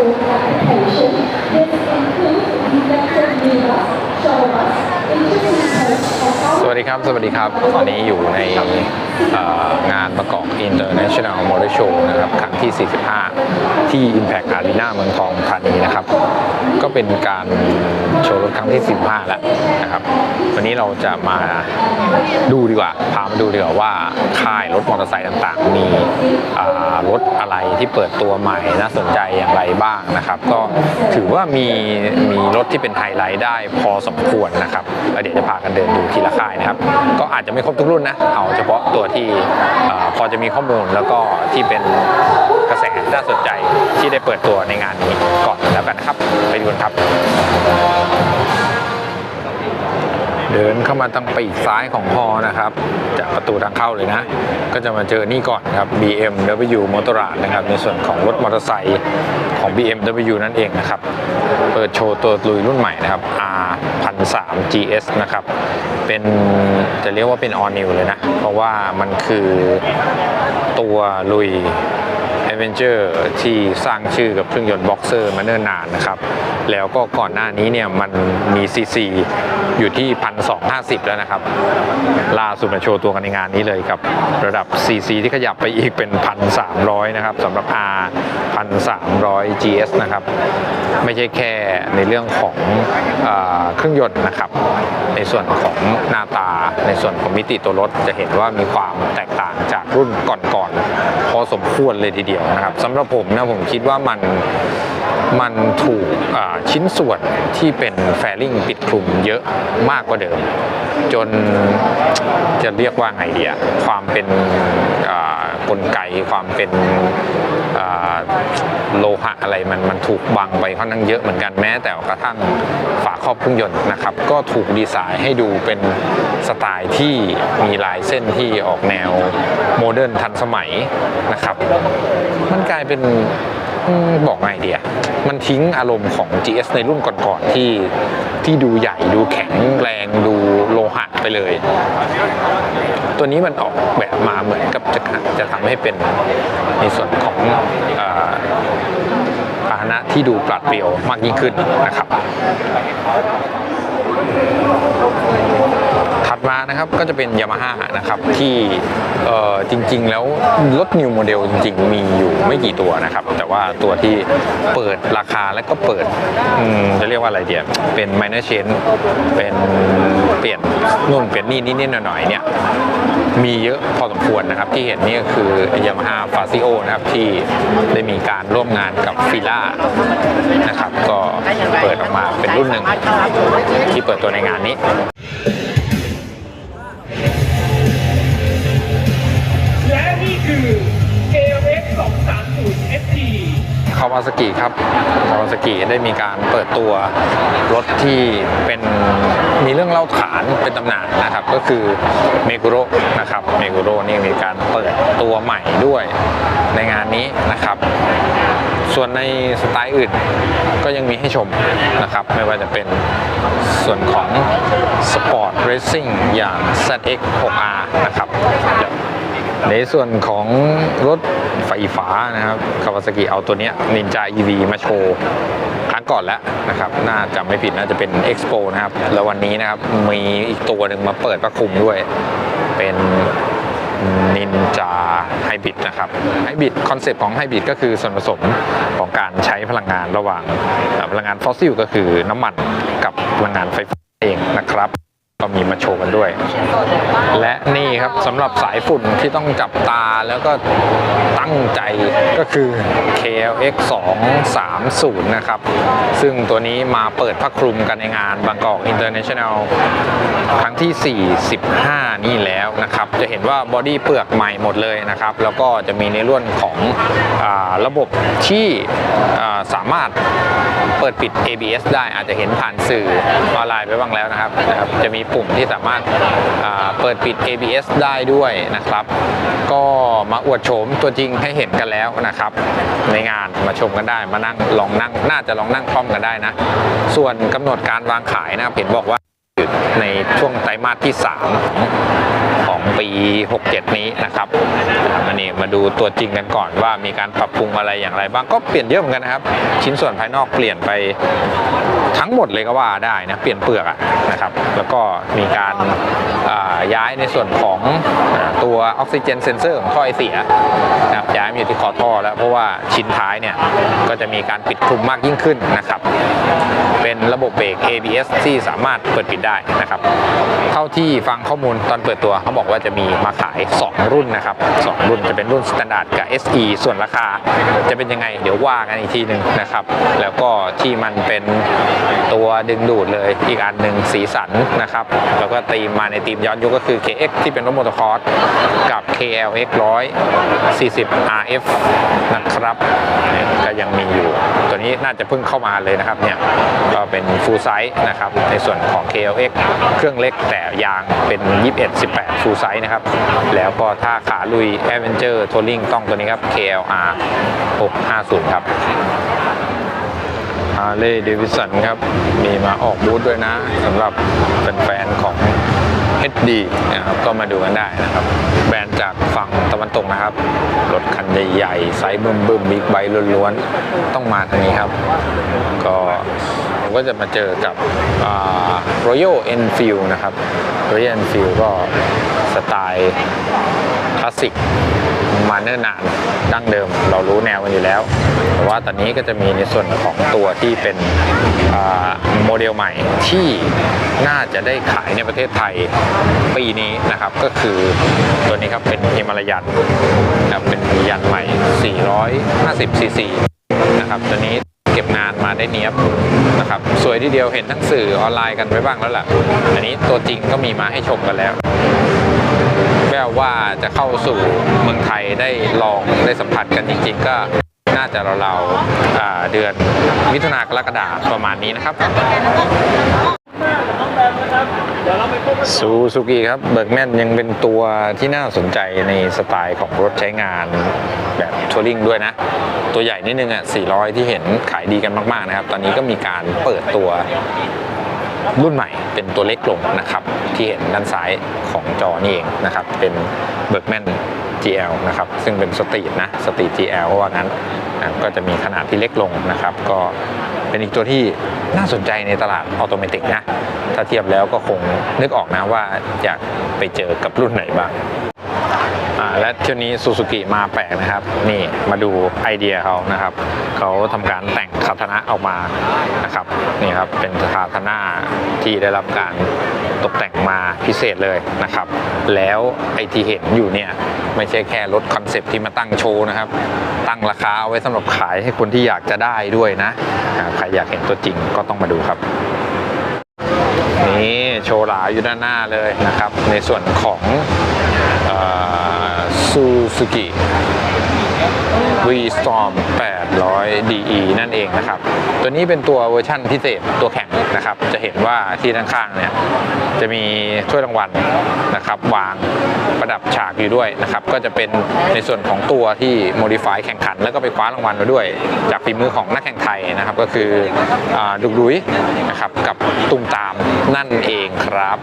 school application. This includes inducted NEVAs, shore bus, interview วัสดีครับ สวัสดีครับ ตอนนี้อยู่ในงานประกอบ International Motor Show นะครับครั้งที่ 45 ที่ Impact Arena เมืองทองธานีนะครับ ก็เป็นการโชว์รถครั้งที่ 15 แล้วนะครับ วันนี้เราจะมาดูดีกว่า พามาดูดีกว่าว่าค่ายรถมอเตอร์ไซค์ต่างๆ มีรถอะไรที่เปิดตัวใหม่น่าสนใจอย่างไรบ้างนะครับ ก็ถือว่ามีมีรถที่เป็นไฮไลท์ได้พอสมควรนะครับเดี๋ยวจะพากันเดินดูทีละค่ายนะครับ ก็อาจจะไม่ครบทุกรุ่นนะ เอาเฉพาะตัวที่พอจะมีข้อมูลแล้วก็ที่เป็นกระแสน่าสนใจที่ได้เปิดตัวในงานนี้ก่อนแล้วกันนะครับ ไปดูกันครับ เดินเข้ามาทางปีกซ้ายของฮอนะครับ จากประตูทางเข้าเลยนะ ก็จะมาเจอนี่ก่อนครับ BMW m o t o r a d นะครับ ในส่วนของรถมอเตอร์ไซค์ของ BMW นั่นเองนะครับ เปิดโชว์ตัวลุยรุ่นใหม่นะครับ R 1 3 GS นะครับ เป็นจะเรียกว่าเป็น all new เลยนะ เพราะว่ามันคือตัวลุย a d v e n t u r ที่สร้างชื่อกับเครื่องยนต์บ็อกเซอร์มาเนิ่นนานนะครับ แล้วก็ก่อนหน้านี้เนี่ยมันมีซีซีอยู่ที่ 1,250 แล้วนะครับ ล่าสุดมาโชว์ตัวกันในงานนี้เลยกับระดับ CC ที่ขยับไปอีกเป็น 1,300 นะครับสำหรับ R 1,300 GS นะครับ ไม่ใช่แค่ในเรื่องของอเครื่องยนต์นะครับ ในส่วนของหน้าตาในส่วนของมิติตัวรถจะเห็นว่ามีความแตกต่างจากรุ่นก่อนๆพอสมควรเลยทีเดียวนะครับสำหรับผมนะผมคิดว่ามันมันถูกชิ้นส่วนที่เป็นแฟริงปิดคลุมเยอะมากกว่าเดิม จนจะเรียกว่าไงดีอะความเป็นกลไกความเป็นโลหะอะไรมันมันถูกบังไปค่อนข้างเยอะเหมือนกันแม้แต่กระทั่งฝาครอบเครื่องยนต์นะครับ ก็ถูกดีไซน์ให้ดูเป็นสไตล์ที่มีลายเส้นที่ออกแนวโมเดิร์นทันสมัยนะครับ มันกลายเป็น บอกไงเดียมันทิ้งอารมณ์ของ GS ในรุ่นก่อนๆที่ที่ดูใหญ่ดูแข็งแรงดูโลหะไปเลย ตัวนี้มันออกแบบมาเหมือนกับจะจะทำให้เป็นในส่วนของอ่อพาหนะที่ดูปราดเปรียวมากยิ่งขึ้นนะครับ ถัดมานะครับก็จะเป็นยามาฮ่านะครับที่จริง ๆ แล้วรถนิวโมเดลจริง ๆ มีอยู่ไม่กี่ตัวนะครับ แต่ว่าตัวที่เปิดราคาแล้วก็เปิดจะเรียกว่าอะไรเดียเป็น minor change เป็นเปลี่ยนนู่นเปลี่ยนนี่นิดๆหน่อยๆเนี่ยมีเยอะพอสมควรนะครับ ที่เห็นนี่ก็คือยามาฮ่าฟาซิโอนะครับที่ได้มีการร่วมงานกับฟิล่านะครับ ก็เปิดออกมาเป็นรุ่นหนึ่งที่เปิดตัวในงานนี้าวาซากิครับคาวาซากิได้มีการเปิดตัวรถที่เป็นมีเรื่องเล่าขานเป็นตำนานนะครับ ก็คือเมกุโรนะครับเมกุโรนี่มีการเปิดตัวใหม่ด้วยในงานนี้นะครับ ส่วนในสไตล์อื่นก็ยังมีให้ชมนะครับ ไม่ว่าจะเป็นส่วนของสปอร์ตเรซซิ่งอย่าง ZX 6R นะครับในส่วนของรถ ไฟฟ้านะครับคาวาซากิเอาตัวเนี้ยนินจา EV มาโชว์ครั้งก่อนแล้วนะครับ น่าจะไม่ผิดน่าจะเป็น Expo นะครับ แล้ววันนี้นะครับ มีอีกตัวหนึ่งมาเปิดประคุมด้วย เป็นนินจาไฮบริดนะครับไฮบริดคอนเซปต์ของไฮบริดก็คือส่วนผสมของการใช้พลังงานระหว่างพลังงานฟอสซิลก็คือน้ำมันกับพลังงานไฟฟ้าเองนะครับ ก็มีมาโชว์กันด้วย และนี่ครับสำหรับสายฝุ่นที่ต้องจับตาแล้วก็ตั้งใจก็คือ KLX 230 นะครับ ซึ่งตัวนี้มาเปิดพักคลุมกันในงานบางกอก International ครั้งที่ 45 นี่แล้วนะครับ จะเห็นว่าบอดี้เปลือกใหม่หมดเลยนะครับ แล้วก็จะมีในรุ่นของอระบบที่สามารถ เปิดปิด ABS ได้อาจจะเห็นผ่านสื่อออนไลน์ไปบ้างแล้วนะครับนะครับ จะมีปุ่มที่สามารถเปิดปิด ABS ได้ด้วยนะครับ ก็มาอวดโฉมตัวจริงให้เห็นกันแล้วนะครับ ในงานมาชมกันได้มานั่งลองนั่งน่าจะลองนั่งคล่อมกันได้นะ ส่วนกำหนดการวางขายนะครับเห็นบอกว่า ในช่วงไตรมาสที่ 3 ของปี 67 นี้นะครับนะครับอันนี้มาดูตัวจริงกันก่อนว่ามีการปรับปรุงอะไรอย่างไรบ้างก็เปลี่ยนเยอะเหมือนกันนะครับ ชิ้นส่วนภายนอกเปลี่ยนไปทั้งหมดเลยก็ว่าได้นะเปลี่ยนเปลือกนะครับแล้วก็มีการาย้ายในส่วนของอตัวออกซิเจนเซนเซอร์ของท่อไอเสียนะครับย้ายมาอยู่ที่คอท่อแล้วเพราะว่าชิ้นท้ายเนี่ยก็จะมีการปิดคลุมมากยิ่งขึ้นนะครับ เป็นระบบเบรก ABS ที่สามารถเปิดปิดได้นะครับ เท่าที่ฟังข้อมูลตอนเปิดตัวเขาบอกว่าจะมีมาขาย 2 รุ่นนะครับ 2 รุ่นจะเป็นรุ่นสแตนดาร์ดกับ SE ส่วนราคาจะเป็นยังไงเดี๋ยวว่ากันอีกทีหนึ่งนะครับ แล้วก็ที่มันเป็นตัวดึงดูดเลยอีกอันหนึ่งสีสันนะครับ แล้วก็ตีมมาในตีมย้อนยุคก็คือ KX ที่เป็นรถมอเตอร์คอร์สกับ KLX 140 RF นะครับก็ยังมีอยู่ ตัวนี้น่าจะเพิ่งเข้ามาเลยนะครับเนี่ยก็เป็น full size นะครับในส่วนของ KLX เครื่องเล็กแต่ยางเป็น 21 18 full size นะครับ แล้วก็ถ้าขาลุย Avenger Touring ต้องตัวนี้ครับ KLR 650 ครับฮาร์เลย์เดวิสันครับ มีมาออกบูธด้วยนะสำหรับแฟนๆของ HD นะครับก็มาดูกันได้นะครับ แบรนด์จากฝั่งตะวันตกนะครับ รถคันใหญ่ๆไซส์บึ้มบึ้มบิ๊กไบค์ล้วนๆ ต้องมาทางนี้ครับ ก็ ก็จะมาเจอกับ Royal Enfield นะครับ Royal Enfield ก็สไตล์คลาสสิกมาเนิ่นนานดั้งเดิมเรารู้แนวกันอยู่แล้ว แต่ว่าตอนนี้ก็จะมีในส่วนของตัวที่เป็นโมเดลใหม่ที่น่าจะได้ขายในประเทศไทยปีนี้นะครับ ก็คือตัวนี้ครับเป็นฮิมาลายันนะครับเป็นยันใหม่ 450ซีซีนะครับตัวนี้ เก็บงานมาได้เนียบนะครับสวยทีเดียวเห็นทั้งสื่อออนไลน์กันไปบ้างแล้วล่ะ อันนี้ตัวจริงก็มีมาให้ชมกันแล้วแววว่าจะเข้าสู่เมืองไทยได้ลองได้สัมผัสกันจริงๆก็น่าจะเราๆเดือนมิถุนากรกฎาประมาณนี้นะครับ ซูซูกิครับเบิร์กแมนยังเป็นตัวที่น่าสนใจในสไตล์ของรถใช้งานแบบทัวริงด้วยนะ ตัวใหญ่นิดนึงอะ 400 ที่เห็นขายดีกันมาก ๆ นะครับ ตอนนี้ก็มีการเปิดตัวรุ่นใหม่เป็นตัวเล็กลงนะครับ ที่เห็นด้านซ้ายของจอนี่เองนะครับ เป็นเบิร์กแมน GL นะครับ ซึ่งเป็นสตรีทนะสตรีท GL เพราะว่างั้นนะก็จะมีขนาดที่เล็กลงนะครับ ก็เป็นอีกตัวที่น่าสนใจในตลาดออโตเมติกนะ ถ้าเทียบแล้วก็คงนึกออกนะว่าอยากไปเจอกับรุ่นไหนบ้างและเที่ยวนี้ซูซูกิมาแปลกนะครับ นี่มาดูไอเดียเขานะครับ เขาทำการแต่งคาทานะออกมานะครับนี่ครับเป็นคาทานะที่ได้รับการตกแต่งมาพิเศษเลยนะครับ แล้วไอที่เห็นอยู่เนี่ยไม่ใช่แค่รถคอนเซปต์ที่มาตั้งโชว์นะครับ ตั้งราคาเอาไว้สำหรับขายให้คนที่อยากจะได้ด้วยนะใครอยากเห็นตัวจริงก็ต้องมาดูครับ นี่โชว์หลาอยู่ด้านหน้าเลยนะครับ ในส่วนของซูซูกิ V-Storm 800 DE นั่นเองนะครับ ตัวนี้เป็นตัวเวอร์ชั่นพิเศษตัวแข็งนะครับ จะเห็นว่าที่ด้านข้างเนี่ยจะมีถ้วยรางวัลนะครับ วางประดับฉากอยู่ด้วยนะครับ ก็จะเป็นในส่วนของตัวที่โมดิฟายแข่งขัน แล้วก็ไปคว้ารางวัลมาด้วย จากฝีมือของนักแข่งไทยนะครับ ก็คืออดุกดุยนะครับกับตุ้มตามนั่นเองครับ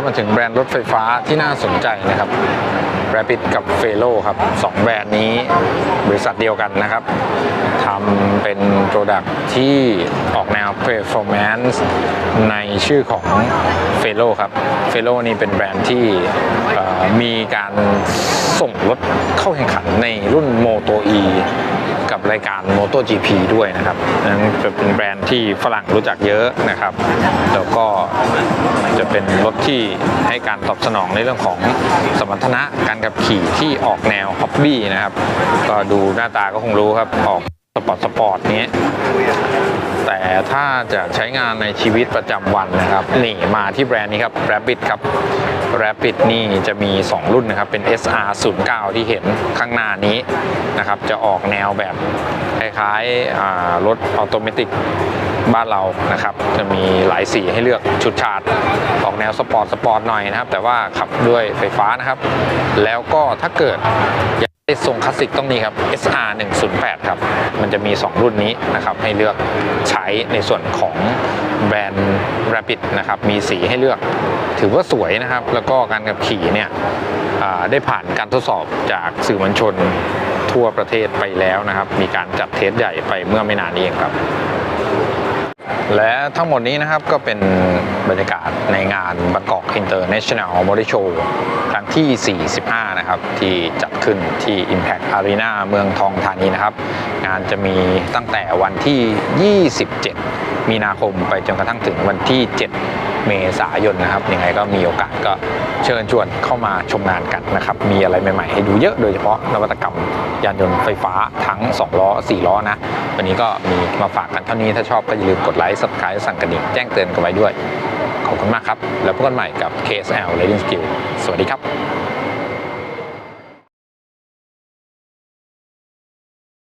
ก็มาถึงแบรนด์รถไฟฟ้าที่น่าสนใจนะครับ Rapid กับ f e l o ครับสองแบรนด์นี้บริษัทเดียวกันนะครับทำเป็น Product ที่ออกแนว Performance ในชื่อของ f e l o ครับ f e l o นี่เป็นแบรนด์ที่มีการส่งรถเข้าแข่งขันในรุ่น Moto E กับรายการ MotoGP ด้วยนะครับนั้นจะเป็นแบรนด์ที่ฝรั่งรู้จักเยอะนะครับ แล้วก็จะเป็นรถที่ให้การตอบสนองในเรื่องของสมรรถนะการขับขี่ที่ออกแนวฮ็อบบี้นะครับ ก็ดูหน้าตาก็คงรู้ครับ ออกสปอร์ตสปอร์ตนี้แต่ถ้าจะใช้งานในชีวิตประจำวันนะครับ นี่มาที่แบรนด์นี้ครับ Rabbit ครับ Rapid นี่จะมี 2 รุ่นนะครับ เป็น SR 0 9ที่เห็นข้างหน้านี้นะครับ จะออกแนวแบบคล้ายๆรถออโตเมติกบ้านเรานะครับ จะมีหลายสีให้เลือกชุดชาติออกแนวสปอร์ตสปอร์ตหน่อยนะครับ แต่ว่าขับด้วยไฟฟ้านะครับ แล้วก็ถ้าเกิด ทรงคลาสสิกต้องนี้ครับ SR 108ครับ มันจะมี 2 รุ่นนี้นะครับ ให้เลือกใช้ในส่วนของแบรนด์ Rapid นะครับ มีสีให้เลือก ถือว่าสวยนะครับ แล้วก็การขับขี่เนี่ยได้ผ่านการทดสอบจากสื่อมวลชนทั่วประเทศไปแล้วนะครับ มีการจัดเทสใหญ่ไปเมื่อไม่นานนี้เองครับ และทั้งหมดนี้นะครับก็เป็นบรรยากาศในงานบางกอก International Motor Show ครั้งที่ 45 นะครับ ที่จัดขึ้นที่ Impact Arena เมืองทองธานีนะครับ งานจะมีตั้งแต่วันที่ 27 มีนาคมไปจนกระทั่งถึงวันที่ 7 เมษายนนะครับยังไงก็มีโอกาสก็เชิญชวนเข้ามาชมงานกันนะครับ มีอะไรใหม่ๆให้ดูเยอะโดยเฉพาะนวัตกรรมยานยนต์ไฟฟ้าทั้ง 2 ล้อ 4 ล้อนะ วันนี้ก็มีมาฝากกันเท่านี้ถ้าชอบก็อย่าลืมกดไลค์ subscribe สั่งกระดิ่งแจ้งเตือนกันไว้ด้วย ขอบคุณมากครับ แล้วพบกันใหม่กับ KSL Riding Skill สวัสดีครับ